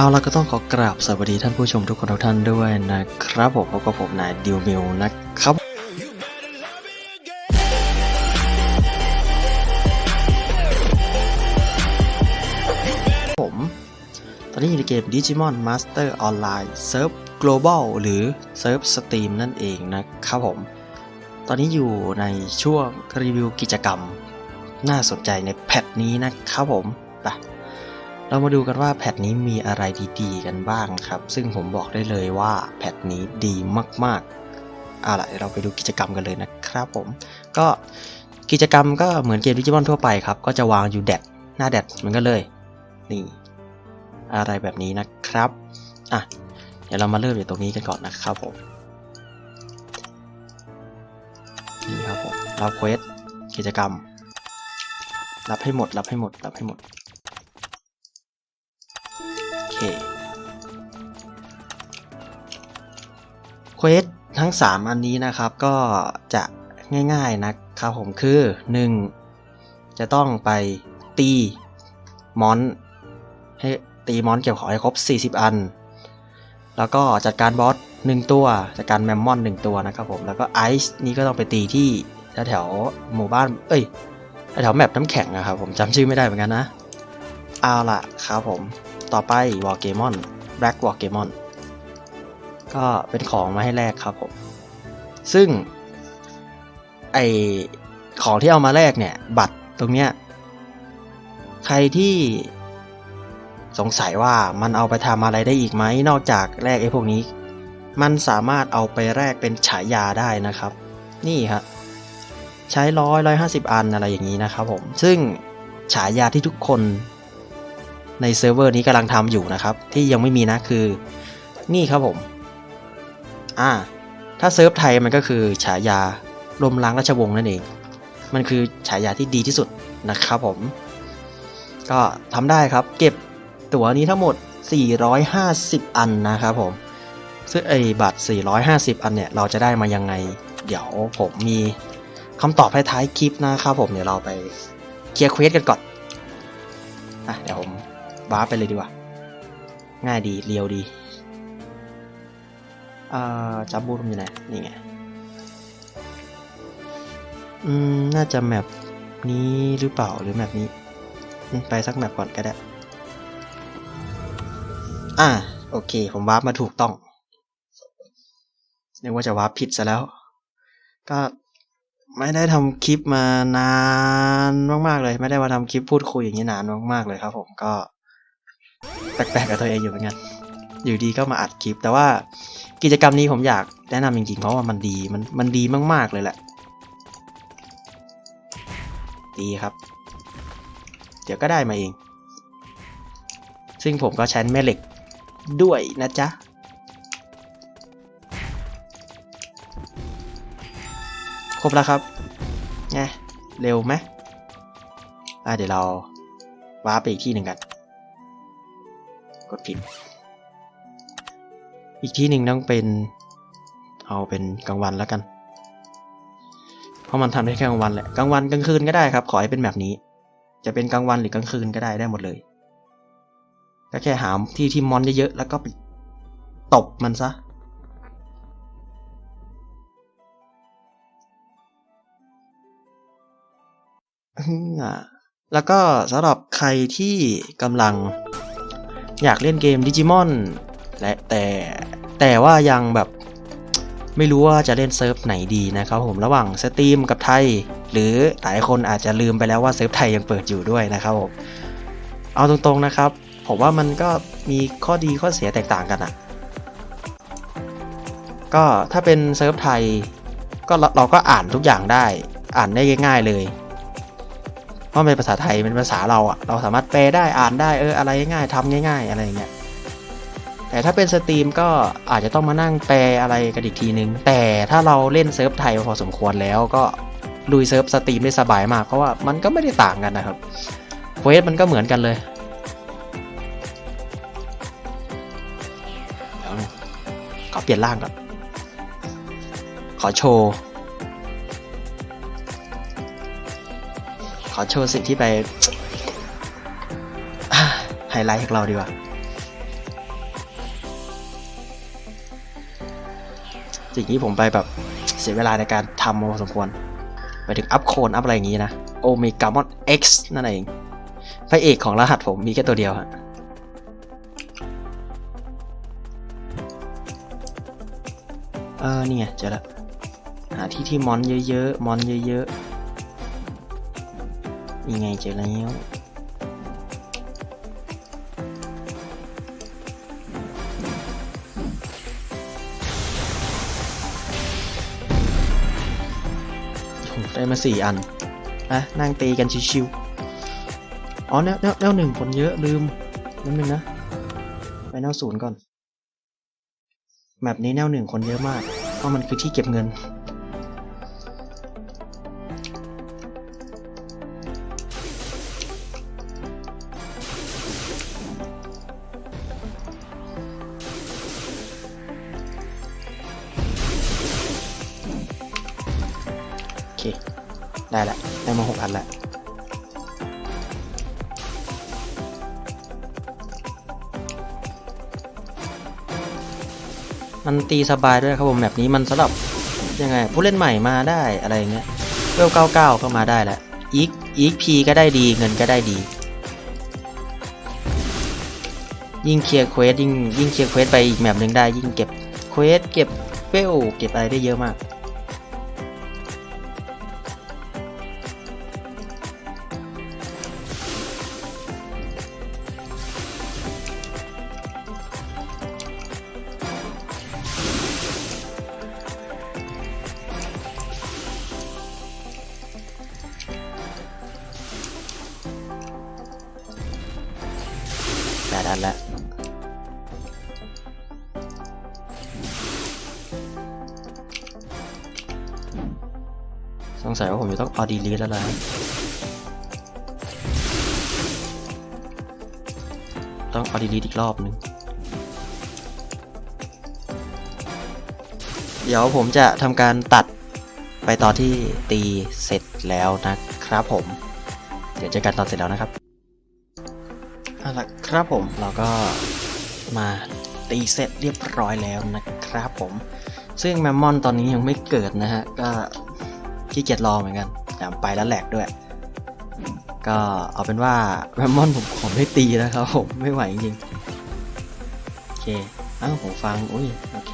เอาละก็ต้องขอกราบสวัสดีท่านผู้ชมทุกคนทุกท่านด้วยนะครับผมพบกับผมนายดิวมิวนะครับผม ตอนนี้อยู่ในเกม Digimon Master Online Serve Global หรือ Serve Steam นั่นเองนะครับผม ตอนนี้อยู่ในช่วงรีวิวกิจกรรม น่าสนใจในแพทนี้นะครับผมไป เรามาดูกันว่าแพทนี้มีอะไรดีๆ กันบ้างครับ ซึ่งผมบอกได้เลยว่าแพทนี้ดีมากๆเอาล่ะเดี๋ยวเราไปดูกิจกรรมกันเลยนะครับผม ก็กิจกรรมก็เหมือนเกมดิจิมอนทั่วไปครับ ก็จะวางอยู่แดดหน้าแดดเหมือนกันเลย นี่ อะไรแบบนี้นะครับ อะ เดี๋ยวเรามาเริ่มจากตรงนี้กันก่อนนะครับผม นี่ครับผมรับเควสกิจกรรม รับให้หมด รับให้หมด รับให้หมด เควสทั้ง 3 อันนี้นะครับก็จะง่ายๆนะครับผมคือ 1. จะต้องไปตีมอนให้ตีมอนเก็บของให้ครบ 40 อัน แล้วก็จัดการบอสหนึ่งตัวจัดการแมมมอนหนึ่งตัวนะครับผมแล้วก็ไอซ์นี่ก็ต้องไปตีที่แถวหมู่บ้านเอ้ยแถวแมปน้ำแข็งนะครับผมจำชื่อไม่ได้เหมือนกันนะเอาละครับผมต่อไปวอ r เกมอนแบล็กวอ r เกมอน ก็เป็นของมาให้แลกครับผม ซึ่งไอของที่เอามาแลกเนี่ย บัตรตรงเนี้ยใครที่สงสัยว่ามันเอาไปทำอะไรได้อีกไหมนอกจากแลกไอ้พวกนี้ มันสามารถเอาไปแลกเป็นฉายาได้นะครับ นี่ครับใช้ร้อยร้อยห้าสิบอันอะไรอย่างนี้นะครับผม ซึ่งฉายาที่ทุกคนในเซิร์ฟเวอร์นี้กำลังทำอยู่นะครับ ที่ยังไม่มีนะคือ นี่ครับผม อ่า ถ้าเซิร์ฟไทยมันก็คือฉายาลมล้างราชวงศ์นั่นเอง มันคือฉายาที่ดีที่สุดนะครับผม ก็ทำได้ครับ เก็บตั๋วนี้ทั้งหมด 450 อันนะครับผม ซึ่งไอ้บัตร 450 อันเนี่ย เราจะได้มายังไง เดี๋ยวผมมีคำตอบให้ท้ายคลิปนะครับผม เดี๋ยวเราไปเคลียร์เควสกันก่อนอะเดี๋ยวผมว้าไปเลยดีกว่า ง่ายดี เรียวดี จับบูมอยู่ไหนนี่ไงอืมน่าจะแมปนี้หรือเปล่าหรือแมปนี้ ไปสักแมปก่อนก็ได้ อ่า โอเค ผมวาร์ปมาถูกต้องนึกว่าจะวาร์ปผิดซะแล้ว ก็ไม่ได้ทำคลิปมานานมากๆเลย ไม่ได้มาทำคลิปพูดคุยอย่างนี้นานมากๆเลยครับ ผมก็แปลกๆกับตัวเองอยู่เหมือนกัน อยู่ดีก็มาอัดคลิป แต่ว่ากิจกรรมนี้ผมอยากแนะนำจริงๆเพราะว่ามันดีมันมันดีมากๆเลยแหละ ดีครับ เดี๋ยวก็ได้มาเอง ซึ่งผมก็ใช้แม่เหล็กด้วยนะจ๊ะครบแล้วครับไงเร็วไหมอะเดี๋ยวเราว้าร์ปไปอีกที่หนึ่งกัน กดผิด อีกที่หนึ่งต้องเป็น เอาเป็นกลางวันแล้วกัน เพราะมันทำได้แค่กลางวันแหละกลางวันกลางคืนก็ได้ครับ ขอให้เป็นแบบนี้ จะเป็นกลางวันหรือกลางคืนก็ได้ได้หมดเลย ก็แค่หาที่ที่มอนเยอะๆแล้วก็ไปตบมันซะอ่าแล้วก็สำหรับใครที่กำลังอยากเล่นเกมดิจิมอน และแต่แต่ว่ายังแบบไม่รู้ว่าจะเล่นเซิร์ฟไหนดีนะครับผมระหว่างสตรีมกับไทย หรือหลายคนอาจจะลืมไปแล้วว่าเซิร์ฟไทยยังเปิดอยู่ด้วยนะครับผมเอาตรงๆนะครับ ผมว่ามันก็มีข้อดีข้อเสียแตกต่างกันอะก็ถ้าเป็นเซิร์ฟไทยก็เราก็อ่านทุกอย่างได้ อ่านได้ง่าย ๆเลยเพราะเป็นภาษาไทยเป็นภาษาเราอะเราสามารถแปลได้อ่านได้เอออะไรง่ายๆทำง่าย ๆ อะไรอย่างเงี้ย แต่ถ้าเป็นสตรีมก็อาจจะต้องมานั่งแปลอะไรกันอีกทีนึง แต่ถ้าเราเล่นเซิร์ฟไทยพอสมควรแล้วก็ลุยเซิร์ฟสตรีมได้สบายมาก เพราะว่ามันก็ไม่ได้ต่างกันนะครับเควสมันก็เหมือนกันเลยเดี๋ยวนะขอเปลี่ยนร่างก่อนขอโชว์ ขอโชว์สิ่งที่ไปไฮไลท์ของเราดีกว่า สิ่งที่ผมไปแบบเสียเวลาในการทำพอสมควร ไปถึงอัพโคนอัพอะไรอย่างงี้นะโอเมกามอน X นั่นเองพระเอกของรหัสผมมีแค่ตัวเดียวฮะเออนี่ไงเจอและหาที่ที่มอนเยอะๆมอนเยอะๆนี่ไงเจอแล้ว ได้มาสี่อันนะนั่งตีกันชิวๆอ๋อแนวแนวแนวหนึ่งคนเยอะลืมนิดนึงนะไปแนวศูนย์ก่อนแมปนี้แนวหนึ่งคนเยอะมากเพราะมันคือที่เก็บเงิน เค ได้ละ ได้มาหกอันละมันตีสบายด้วยครับผมแบบนี้มันสำหรับยังไง ผู้เล่นใหม่มาได้อะไรเงี้ยเวลเก้าเก้าก็มาได้แหละอีกอีกพีก็ได้ดีเงินก็ได้ดี ยิ่งเคลียร์เควสยิ่งยิ่งเคลียร์เควสไปอีกแมปหนึ่งได้ยิ่งเก็บเควสเก็บเวลเก็บอะไรได้เยอะมาก แปดอันแล้วสงสัยว่าผมจะต้องเอดีลีแล้วล่ะต้องเอดีลีอีกรอบหนึ่งเดี๋ยวผมจะทำการตัดไปตอนที่ตีเสร็จแล้วนะครับผม เดี๋ยวเจอกันตอนเสร็จแล้วนะครับ เอาละครับผมเราก็มาตีเสร็จเรียบร้อยแล้วนะครับผม ซึ่งแมมมอนตอนนี้ยังไม่เกิดนะฮะ ก็ขี้เกียจรอเหมือนกันแต่ไปแล้วแหลกด้วย ก็เอาเป็นว่าแมมมอนผมขอไม่ตีนะครับผมไม่ไหวจริงๆโอเคอ้าวผมฟังอุ้ยโอเค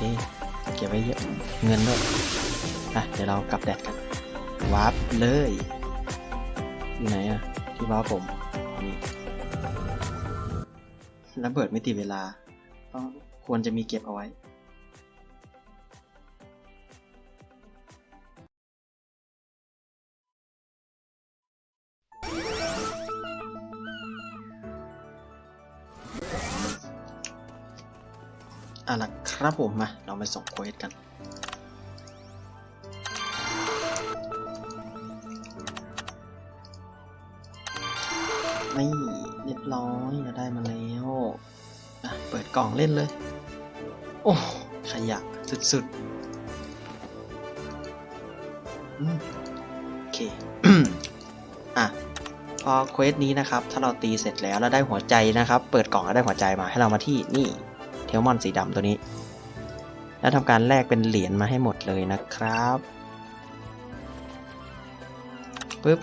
เก็บไว้เยอะเงินด้วยอะเดี๋ยวเรากลับแดดกันวาร์ปเลยอยู่ไหนอะที่วาร์ปผมนี่ ระเบิดไม่ติดเวลา ต้องควรจะมีเก็บเอาไว้ อะละครับผมมา เราไปส่งเควสกันนี่ เรียบร้อยเราได้มาแล้วอะเปิดกล่องเล่นเลย โอ้ ขยะสุดๆอืมโอเค อะ พอเควสนี้นะครับ ถ้าเราตีเสร็จแล้วแล้วได้หัวใจนะครับ เปิดกล่องแล้วได้หัวใจมาให้เรามาที่นี่ เทลมอนสีดำตัวนี้ แล้วทำการแลกเป็นเหรียญมาให้หมดเลยนะครับปึ๊บ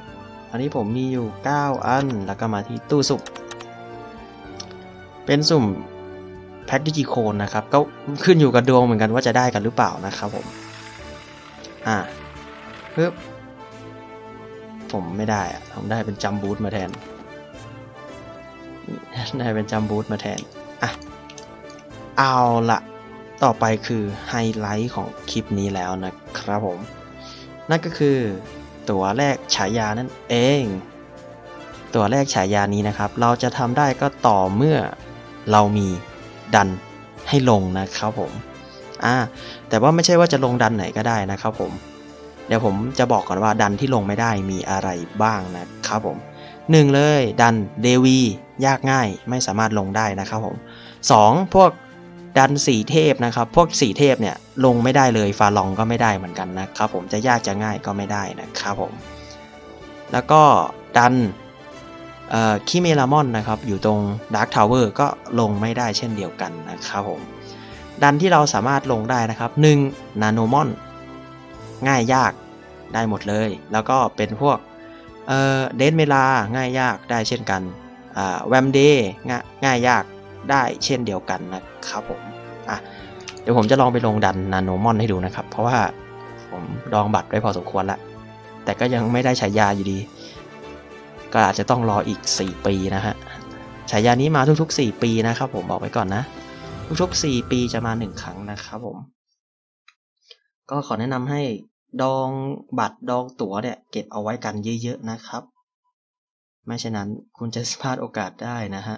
อันนี้ผมมีอยู่ 9 อัน แล้วก็มาที่ตู้สุ่ม เป็นสุ่มแพ็กดิจิโคนนะครับ ก็ขึ้นอยู่กับดวงเหมือนกันว่าจะได้กันหรือเปล่านะครับผม อ่าปึ๊บผมไม่ได้อะผมได้เป็นจัมบูทมาแทน ได้เป็นจัมบูทมาแทน อะ เอาละต่อไปคือไฮไลท์ของคลิปนี้แล้วนะครับผม นั่นก็คือตัวแรกฉายานั่นเอง ตัวแรกฉายานี้นะครับ เราจะทำได้ก็ต่อเมื่อ เรามีดันให้ลงนะครับผมอ่าแต่ว่าไม่ใช่ว่าจะลงดันไหนก็ได้นะครับผมเดี๋ยวผมจะบอกก่อนว่าดันที่ลงไม่ได้มีอะไรบ้างนะครับผมหนึ่งเลยดันเดวียากง่ายไม่สามารถลงได้นะครับผมสองพวกดันสีเทพนะครับ พวกสีเทพเนี่ยลงไม่ได้เลยฟาลองก็ไม่ได้เหมือนกันนะครับผมจะยากจะง่ายก็ไม่ได้นะครับผมแล้วก็ดัน คิเมลามอนนะครับอยู่ตรงดาร์ k ทาวเวอร์ก็ลงไม่ได้เช่นเดียวกันนะครับผมดันที่เราสามารถลงได้นะครับ1นาโนมอนง่ายยากได้หมดเลย แล้วก็เป็นพวกเดนเมลาง่ายยากได้เช่นกันแวมเดย์ง่ายง่ายยากได้เช่นเดียวกันนะครับผมอะเดี๋ยวผมจะลองไปลงดันนาโนมอนให้ดูนะครับ เพราะว่าผมดองบัตรไว้พอสมควรแล้วแต่ก็ยังไม่ได้ฉายาอยู่ดี ก็อาจจะต้องรออีก 4 ปีนะฮะฉายานี้มาทุกๆ 4 ปีนะครับผมบอกไว้ก่อนนะ ทุกๆ 4 ปีจะมา 1 ครั้งนะครับผม ก็ขอแนะนำให้ดองบัตรดองตั๋วเนี่ยเก็บเอาไว้กันเยอะๆนะครับ ไม่เช่นนั้นคุณจะพลาดโอกาสได้นะฮะ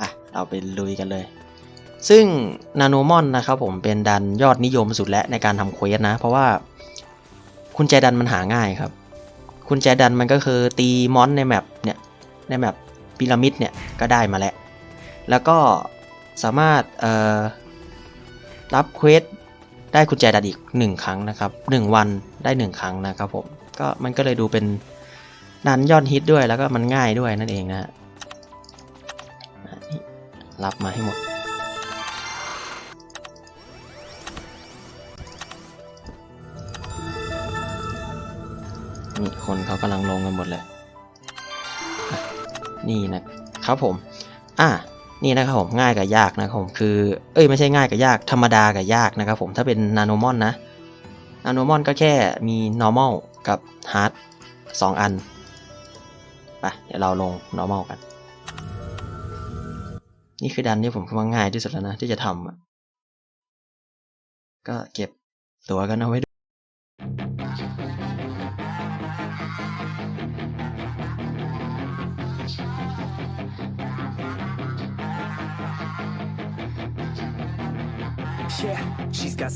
อะเราไปลุยกันเลย ซึ่งนาโนมอนนะครับผมเป็นดันยอดนิยมสุดและในการทำเควสนะ เพราะว่า คุณแจดันมันหาง่ายครับ คุณแจดันมันก็คือตีมอนในแมปเนี่ยในแมปพีระมิดเนี่ยก็ได้มาแล้ว แล้วก็สามารถเอ่อรับเควสได้กุญแจดันอีก 1 ครั้งนะครับ 1 วันได้ 1 ครั้งนะครับผม ก็มันก็เลยดูเป็นดันยอดฮิตด้วยแล้วก็มันง่ายด้วยนั่นเองนะฮะรับมาให้หมด นี่คนเขากำลังลงกันหมดเลย นี่นะครับผม อะนี่นะครับผมง่ายกับยากนะครับผมคือ เอ้ยไม่ใช่ง่ายกับยากธรรมดากับยากนะครับผมถ้าเป็นนาโนมอนนะนาโนมอนก็แค่มี normal กับ hard สองอันไปเดี๋ยวเราลง normal กัน นี่คือดันที่ผมคิดว่าง่ายที่สุดแล้วนะ ที่จะทำก็เก็บตัวกันเอาไว้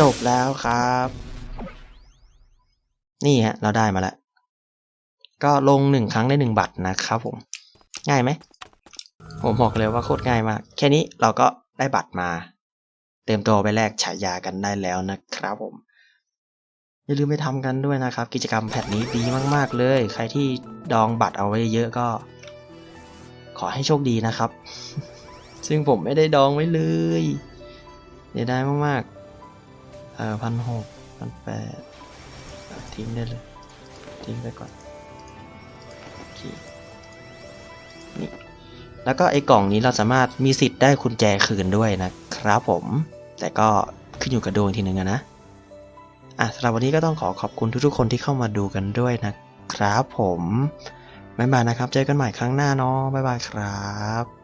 จบแล้วครับ นี่ฮะ เราได้มาแล้ว ก็ลงหนึ่งครั้งได้หนึ่งบัตรนะครับผม ง่ายไหม ผมบอกเลยว่าโคตรง่ายมาก แค่นี้เราก็ได้บัตรมา เตรียมตัวไปแลกฉายากันได้แล้วนะครับผม อย่าลืมไปทำกันด้วยนะครับ กิจกรรมแพทนี้ดีมากๆเลย ใครที่ดองบัตรเอาไว้เยอะก็ ขอให้โชคดีนะครับ ซึ่งผมไม่ได้ดองไว้เลยเสียดายมากๆ เออพันหกพันแปดทิ้งได้เลย ทิ้งไปก่อนโอเคนี่แล้วก็ไอ้กล่องนี้เราสามารถมีสิทธิ์ได้กุญแจคืนด้วยนะครับผม แต่ก็ขึ้นอยู่กับดวงทีหนึ่งอะนะอะสำหรับวันนี้ก็ต้องขอขอบคุณทุกๆคนที่เข้ามาดูกันด้วยนะครับผมบ๊ายบายนะครับ เจอกันใหม่ครั้งหน้าเนาะบ๊ายบายครับ